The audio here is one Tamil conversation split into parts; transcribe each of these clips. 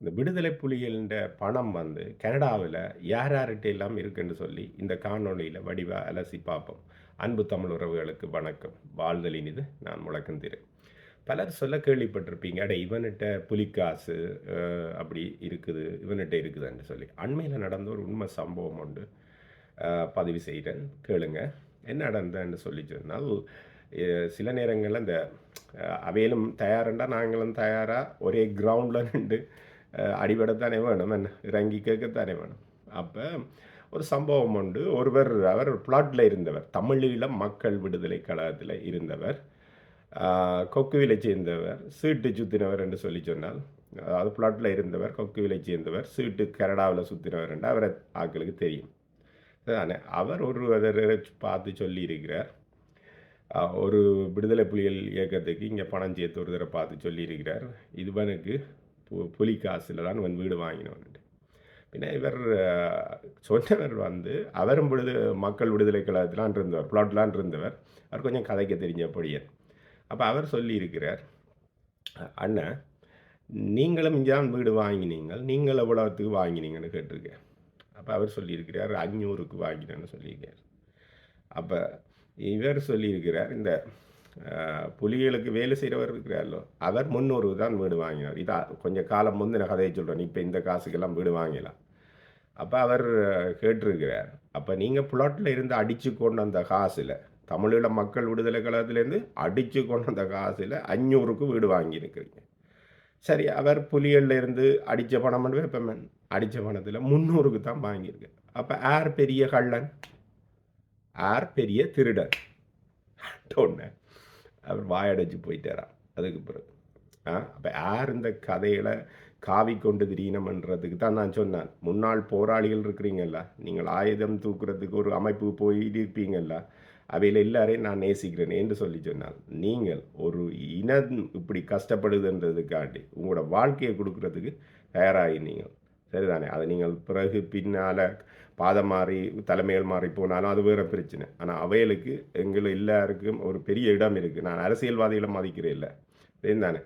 இந்த விடுதலை புலிகளின்ற பணம் வந்து கனடாவில் யார் யார்கிட்ட எல்லாம் இருக்குன்னு சொல்லி இந்த காணொளியில் வடிவா அலசி பார்ப்போம். அன்பு தமிழ் உறவுகளுக்கு வணக்கம். வாழ்தலின் இது நான் முழக்கந்திரு பலர் சொல்ல கேள்விப்பட்டிருப்பீங்க அட இவன்கிட்ட புலிக்காசு அப்படி இருக்குது இவன்கிட்ட இருக்குதுன்னு சொல்லி. அண்மையில் நடந்த ஒரு உண்மை சம்பவம் உண்டு. பதிவு செய்கிறேன் கேளுங்க. என்ன நடந்ததுன்னு சொல்லி சொன்னால் சில நேரங்களில் இந்த அவையிலும் தயாருண்டா நாங்களும் தயாராக ஒரே கிரவுண்டில் நின்று அடிபடத்தானே வேணும் என்ன? இறங்கி கேட்கத்தானே வேணும். அப்போ ஒரு சம்பவம் உண்டு. ஒருவர் அவர் பிளாட்டில் இருந்தவர் தமிழீழ மக்கள் விடுதலை கழகத்தில் இருந்தவர் கொக்குவிலை சேர்ந்தவர் சீட்டு சுற்றினவர் என்று சொல்லி சொன்னால் அதாவது பிளாட்டில் இருந்தவர் கொக்குவிலை சேர்ந்தவர் சீட்டு கனடாவில் சுற்றினவர் என்று அவரை ஆக்களுக்கு தெரியும். அதானே? அவர் ஒரு அதை பார்த்து சொல்லி இருக்கிறார். ஒரு விடுதலை புலிகள் இயக்கத்துக்கு இங்கே பணம் சேர்த்து ஒரு தடவை பார்த்து சொல்லியிருக்கிறார் இதுவனுக்கு புலி காசில் தான் இவன் வீடு வாங்கினவன் பின்ன இவர் சொன்னவர் வந்து அவரும் விடுத மக்கள் விடுதலை கழகத்திலான் இருந்தவர் பிளாட்லான் இருந்தவர் அவர் கொஞ்சம் கதைக்க தெரிஞ்ச பொடியன் அப்போ அவர் சொல்லியிருக்கிறார் அண்ணன் நீங்களும் இங்கேதான் வீடு வாங்கினீங்கள் நீங்கள் எவ்வளோத்துக்கு வாங்கினீங்கன்னு கேட்டிருக்கேன் அப்போ அவர் சொல்லியிருக்கிறார் அஞ்சூறுக்கு வாங்கினேன்னு சொல்லியிருக்கார் அப்போ இவர் சொல்லியிருக்கிறார் இந்த புலிகளுக்கு வேலை செய்கிறவர் இருக்கிறாரோ அவர் முன்னூறு தான் வீடு வாங்கினார். இதா கொஞ்சம் காலம் முந்தின கதையை சொல்கிறேன் இப்போ இந்த காசுக்கெல்லாம் வீடு வாங்கலாம் அப்போ அவர் கேட்டிருக்கிறார். அப்போ நீங்கள் புலாட்டில் இருந்து அடித்து கொண்டு அந்த காசில் தமிழீழ மக்கள் விடுதலை கழகத்திலேருந்து அடித்து கொண்டு வந்த காசில் அஞ்சூறுக்கு வீடு வாங்கியிருக்கிறீங்க. சரி அவர் புலிகளில் இருந்து அடித்த பணம் வேப்பமன் அடித்த பணத்தில் முந்நூறுக்கு தான் வாங்கியிருக்கு. அப்போ ஆர் பெரிய கள்ளன்? ஆர் பெரிய திருடன்? ஒன்று அவர் வாயடைச்சு போயிட்டாராம். அதுக்கு பிறகு. ஆ அப்போ யார் இந்த கதையில் காவி கொண்டு திரியணுமன்றதுக்கு தான் நான் சொன்னேன். முன்னாள் போராளிகள் இருக்கிறீங்கல்ல நீங்கள் ஆயுதம் தூக்குறதுக்கு ஒரு அமைப்பு போய் இருப்பீங்கல்ல அவையில் எல்லாரையும் நான் நேசிக்கிறேன் என்று சொல்லி சொன்னால் நீங்கள் ஒரு இனம் இப்படி கஷ்டப்படுதுன்றதுக்காண்டி உங்களோட வாழ்க்கையை கொடுக்கறதுக்கு தயாராகினீங்க சரிதானே? அதை நீங்கள் பிறகு பின்னால் பாதம் மாறி தலைமைகள் மாறி போனாலும் அது வேறு பிரச்சனை. ஆனால் அவைகளுக்கு எங்கள் எல்லாருக்கும் ஒரு பெரிய இடம் இருக்குது நான் அரசியல்வாதிகளை மதிக்கிறேன் இல்லை. சரிதானே?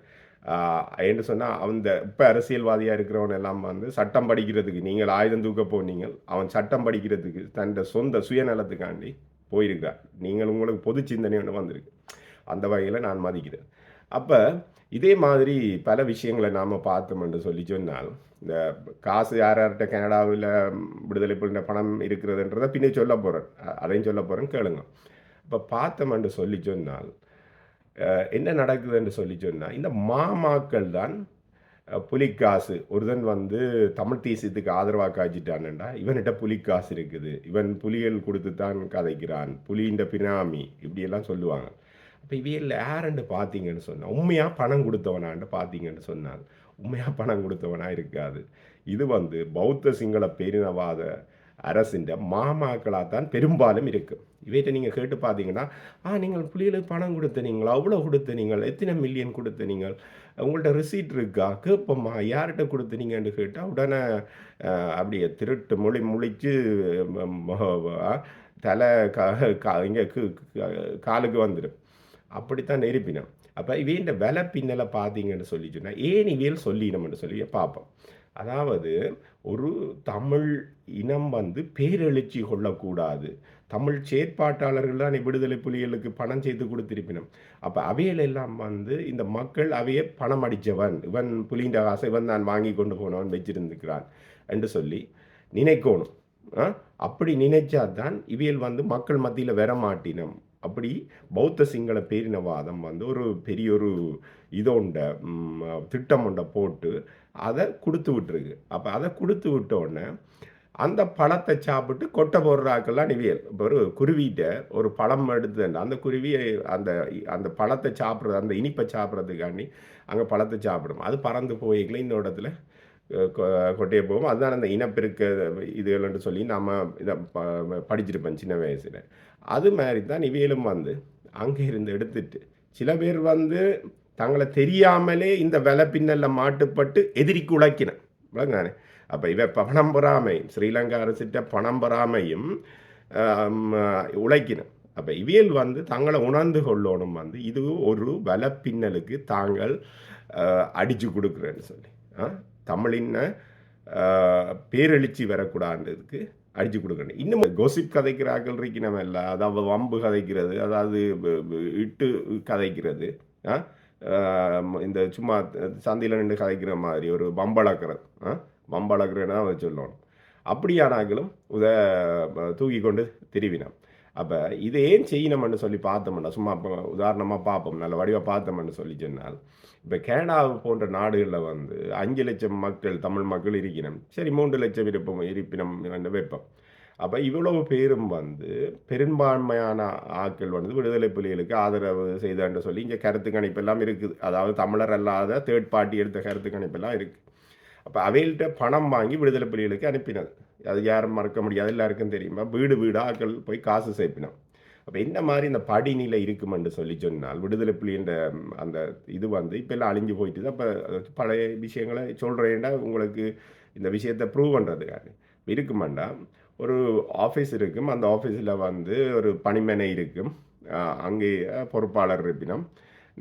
என்று சொன்னால் அந்த இப்போ அரசியல்வாதியாக இருக்கிறவன் எல்லாம் வந்து சட்டம் படிக்கிறதுக்கு நீங்கள் ஆயுதம் தூக்க போனீங்க அவன் சட்டம் படிக்கிறதுக்கு தன் சொந்த சுயநலத்துக்காண்டி போயிருக்கார் நீங்கள் உங்களுக்கு பொது சிந்தனை ஒன்று வந்திருக்கு. அந்த வகையில் நான் மதிக்கிறேன். அப்போ இதே மாதிரி பல விஷயங்களை நாம் பார்த்தோம் என்று சொல்லி சொன்னால் இந்த காசு யார் யார்கிட்ட கனடாவில் விடுதலை புலின பணம் இருக்கிறதுன்றதை பின்னே சொல்ல போகிறேன் அதையும் சொல்ல போகிறேன் கேளுங்க. இப்போ பார்த்தோம் என்று சொல்லி சொன்னால் என்ன நடக்குது என்று சொல்லி சொன்னால் இந்த மாமாக்கள் தான் புலிக்காசு. ஒருதன் வந்து தமிழ் தேசியத்துக்கு ஆதரவாக காய்ச்சிட்டான்டா. இவன்கிட்ட புலிக்காசு இருக்குது. இவன் புலிகள் கொடுத்து தான் கதைக்கிறான். புலின்ற பினாமி இப்படியெல்லாம் சொல்லுவாங்க. இப்போ இவையில் யாருன்னு பார்த்தீங்கன்னு சொன்னால் உண்மையாக பணம் கொடுத்தவனான்ட்டு பார்த்தீங்கன்னு சொன்னால் உண்மையாக பணம் கொடுத்தவனாக இருக்காது இது வந்து பௌத்த சிங்கள பேரினவாத அரசின் மாமாக்களாக தான் பெரும்பாலும் இருக்குது இவைகிட்ட நீங்கள் கேட்டு பார்த்தீங்கன்னா ஆ நீங்கள் புலிகளுக்கு பணம் கொடுத்தனீங்களா அவ்வளோ கொடுத்தனீங்கள் எத்தனை மில்லியன் கொடுத்தனீங்கள் உங்கள்கிட்ட ரிசீட் இருக்கா? கேட்போம்மா யார்கிட்ட கொடுத்தனீங்கன்னு கேட்டால் உடனே அப்படியே திருட்டு மொழி முழிச்சு தலை க இங்கே காலுக்கு வந்துடும் அப்படித்தான் நெருப்பினோம் அப்போ இவையின் விலை பின்னலை பார்த்தீங்கன்னு சொல்லி சொன்னால் ஏன் இவியல் சொல்லிடணும்னு சொல்லி பார்ப்போம். அதாவது ஒரு தமிழ் இனம் வந்து பேரெழுச்சி கொள்ளக்கூடாது. தமிழ் செயற்பாட்டாளர்கள் தான் விடுதலை புலிகளுக்கு பணம் செய்து கொடுத்திருப்பினும். அப்போ அவையில் எல்லாம் வந்து இந்த மக்கள் அவையை பணம் அடித்தவன் இவன் புலின்ற காசை இவன் தான் வாங்கி கொண்டு போனவன் வச்சிருந்துக்கிறான் என்று சொல்லி நினைக்கணும். ஆ? அப்படி நினைச்சாதான் இவியல் வந்து மக்கள் மத்தியில் வர மாட்டினம். அப்படி பௌத்த சிங்கள பேரினவாதம் வந்து ஒரு பெரிய ஒரு இதோண்ட திட்டம் ஒன்றை போட்டு அதை கொடுத்து விட்டுருக்கு. அப்போ அதை கொடுத்து விட்ட உடனே அந்த பழத்தை சாப்பிட்டு கொட்டை போடுறாக்கெல்லாம் நிவியல். இப்போ ஒரு குருவிகிட்ட ஒரு பழம் எடுத்து அந்த குருவியை அந்த அந்த பழத்தை சாப்பிட்றது அந்த இனிப்பை சாப்பிட்றதுக்காண்டி அங்கே பழத்தை சாப்பிடும். அது பறந்து போய்க்கல இந்த இடத்துல கொட்டையை போகும். அதுதான் அந்த இனப்பெருக்க இதுகள்னு சொல்லி நம்ம இதை ப- படிச்சிருப்பேன் சின்ன வயசில். அது மாதிரி தான் இவையிலும் வந்து. அங்கே இருந்து எடுத்துட்டு சில பேர் வந்து தங்களை தெரியாமலே இந்த விலை பின்னலில் மாட்டுப்பட்டு எதிரிக்கு உழைக்கினேன் விளங்கானே அப்போ இவ பணம் பெறாமை ஸ்ரீலங்கா அரசிட்ட பணம் பெறாமையும் உழைக்கினேன் அப்போ இவியல் வந்து தங்களை உணர்ந்து கொள்ளணும் வந்து இது ஒரு வலை பின்னலுக்கு தாங்கள் அடித்து கொடுக்குறேன்னு சொல்லி. ஆ? தமிழின் ஆஹ், பேரெழுச்சி வரக்கூடாதுக்கு அடிச்சு கொடுக்கணும் இன்னும் கோசிப் கதைக்கிறார்கள் நம்ம இல்லை அதாவது வம்பு கதைக்கிறது அதாவது இட்டு கதைக்கிறது ஆ? இந்த சும்மா சந்தையில் நின்று கதைக்கிற மாதிரி ஒரு வம்பளக்கிறது ஆ வம்பளக்கிறேன்னா அதை சொல்லணும் அப்படியானாங்களும் உத தூக்கி கொண்டு திருவினோம் அப்போ இது ஏன் செய்யணும்னு சொல்லி பார்த்தோம்னா சும்மா இப்போ உதாரணமாக பார்ப்போம். நல்ல வடிவாக பார்த்தோம்னு சொல்லி சொன்னால் இப்போ கனடா போன்ற நாடுகளில் வந்து அஞ்சு லட்சம் மக்கள் தமிழ் மக்கள் இருக்கணும் சரி மூன்று லட்சம் இருப்போம் இருப்பினம் வந்து வைப்போம். அப்போ இவ்வளவு பேரும் வந்து பெரும்பான்மையான ஆட்கள் வந்து விடுதலை புலிகளுக்கு ஆதரவு செய்தான்னு சொல்லி இங்கே கருத்து கணிப்பெல்லாம் இருக்குது. அதாவது தமிழர் அல்லாத தேர்ட் பார்ட்டி எடுத்த கருத்து கணிப்பெல்லாம் இருக்குது அப்போ அவைகள்கிட்ட பணம் வாங்கி விடுதலை புலிகளுக்கு அனுப்பினது. அது யாரும் மறக்க முடியாது எல்லாருக்கும் தெரியுமா? வீடு வீடாக்கள் போய் காசு சேர்ப்பினோம். அப்போ இந்த மாதிரி இந்த படிநிலை இருக்குமென்று சொல்லி சொன்னால் விடுதலை புலின்ற அந்த இது வந்து இப்போ எல்லாம் அழிஞ்சு போயிட்டு அப்போ பழைய விஷயங்களை சொல்கிறேன்டா உங்களுக்கு இந்த விஷயத்தை ப்ரூவ் பண்ணுறதுக்காக இருக்குமாண்டா ஒரு ஆஃபீஸ் இருக்கும் அந்த ஆஃபீஸில் வந்து ஒரு பணிமனை இருக்கும். அங்கே பொறுப்பாளர் இருப்பினம்.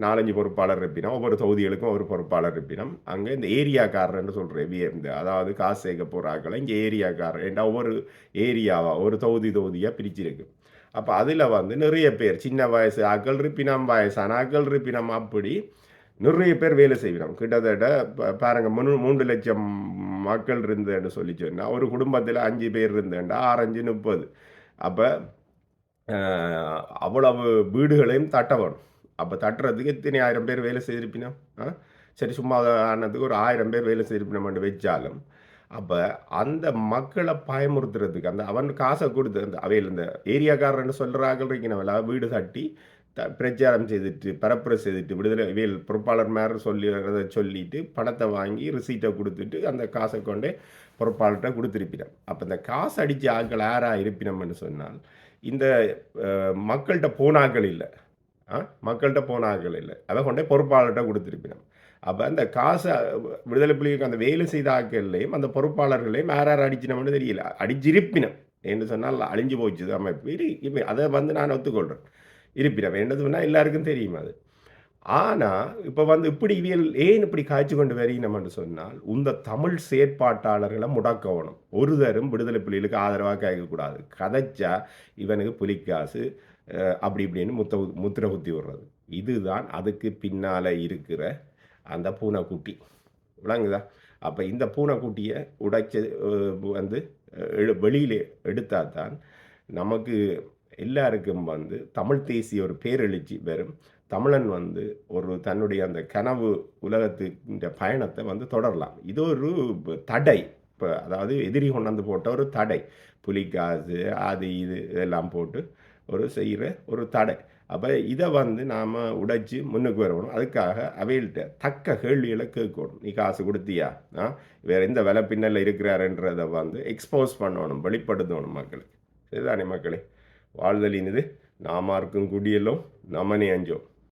நாலஞ்சு பொறுப்பாளர் இருப்பினம் ஒவ்வொரு தொகுதிகளுக்கும் ஒரு பொறுப்பாளர் இருப்பினம் அங்கே இந்த ஏரியாக்காரர்னு சொல்கிறேன் இந்த அதாவது காசு சேர்க்க போகிறாக்களை இங்கே ஏரியாக்காரர் ஏண்டா ஒவ்வொரு ஏரியாவாக ஒரு தொகுதி தொகுதியாக பிரிச்சிருக்கு. அப்போ அதில் வந்து நிறைய பேர் சின்ன வயசு ஆக்கள் இருப்பினம் வயசான ஆக்கள் இருப்பினம் அப்படி நிறைய பேர் வேலை செய்வினோம் கிட்டத்தட்ட பாருங்கள் மூணு மூன்று லட்சம் மக்கள் இருந்தேன்னு சொல்லி சொன்னால் ஒரு குடும்பத்தில் அஞ்சு பேர் இருந்தேன்டா ஆறஞ்சு முப்பது. அப்போ அவ்வளவு வீடுகளையும் தட்ட வேணும். அப்போ தட்டுறதுக்கு எத்தனை ஆயிரம் பேர் வேலை செய்திருப்பினோம் ஆ? சரி சும்மா ஆனதுக்கு ஒரு ஆயிரம் பேர் வேலை செய்திருப்பினோம்னு வச்சாலும் அப்போ அந்த மக்களை பயமுறுத்துறதுக்கு அந்த அவன் காசை கொடுத்து அந்த அவையில் இந்த ஏரியாக்காரன்னு சொல்கிறார்கள் வீடு தட்டி த பிரச்சாரம் செய்துட்டு பரப்புரை செய்துட்டு விடுதலை வேல் பொறுப்பாளர் மேலே சொல்லி சொல்லிட்டு பணத்தை வாங்கி ரிசீட்டை கொடுத்துட்டு அந்த காசை கொண்டே பொறுப்பாளர்கிட்ட கொடுத்துருப்பினோம். அப்போ இந்த காசு அடித்த ஆட்கள் யாராக இருப்பினோம்னு சொன்னால் இந்த மக்கள்கிட்ட போனாக்கள் இல்லை. ஆ? மக்கள்கிட்ட போனாக்கள் இல்லை. அதை கொண்டே பொறுப்பாளர்கிட்ட கொடுத்துருப்பினோம். அப்போ அந்த காசை விடுதலை புலிகளுக்கு அந்த வேலை செய்த ஆட்கள்லையும் அந்த பொறுப்பாளர்களையும் யார் யார் அடிச்சினோம்னு தெரியல. அடிச்சிருப்பினம். என்று சொன்னால் அழிஞ்சு போச்சு அமைப்பு. இரு இப்போ அதை வந்து நான் ஒத்துக்கொள்கிறேன் இருப்பினம். என்னது சொன்னால் எல்லாருக்கும் தெரியும் அது. ஆனால் இப்போ வந்து இப்படி இவியல் ஏன் இப்படி காய்ச்சி கொண்டு வரீனம்னு சொன்னால் இந்த தமிழ் செயற்பாட்டாளர்களை முடக்கணும். ஒரு தரும் விடுதலை புலிகளுக்கு ஆதரவாக கேட்கக்கூடாது கதைச்சா இவனுக்கு புலிக்காசு அப்படி இப்படின்னு முத்த முத்திர குத்தி விடுறது. இதுதான் அதுக்கு பின்னால் இருக்கிற அந்த பூனைக்குட்டி. விளங்குதா? அப்போ இந்த பூனைக்குட்டியை உடைச்சி வந்து வெளியில் வெளியிலே எடுத்தால் தான் நமக்கு எல்லாருக்கும் வந்து தமிழ் தேசிய ஒரு பேரெழுச்சி வரும் தமிழன் வந்து ஒரு தன்னுடைய அந்த கனவு உலகத்துன்ற பயணத்தை வந்து தொடரலாம். இது ஒரு தடை. இப்போ அதாவது எதிரி கொண்டாந்து போட்ட ஒரு தடை. புலிக்காசு அது இது இதெல்லாம் போட்டு ஒரு செய்கிற ஒரு தடை. அப்போ இதை வந்து நாம் உடைச்சி முன்னுக்கு வரணும். அதுக்காக அவைகள்கிட்ட தக்க கேள்விகளை கேட்கணும். நீ காசு கொடுத்தியா? ஆ? வேறு எந்த விலை பின்னல்ல இருக்கிறாருன்றதை வந்து எக்ஸ்போஸ் பண்ணணும் வெளிப்படுத்தணும் மக்களுக்கு. சரிதானே மக்களே? வாழ்தலின் இது நாமார்க்கும் நமனே அஞ்சோம்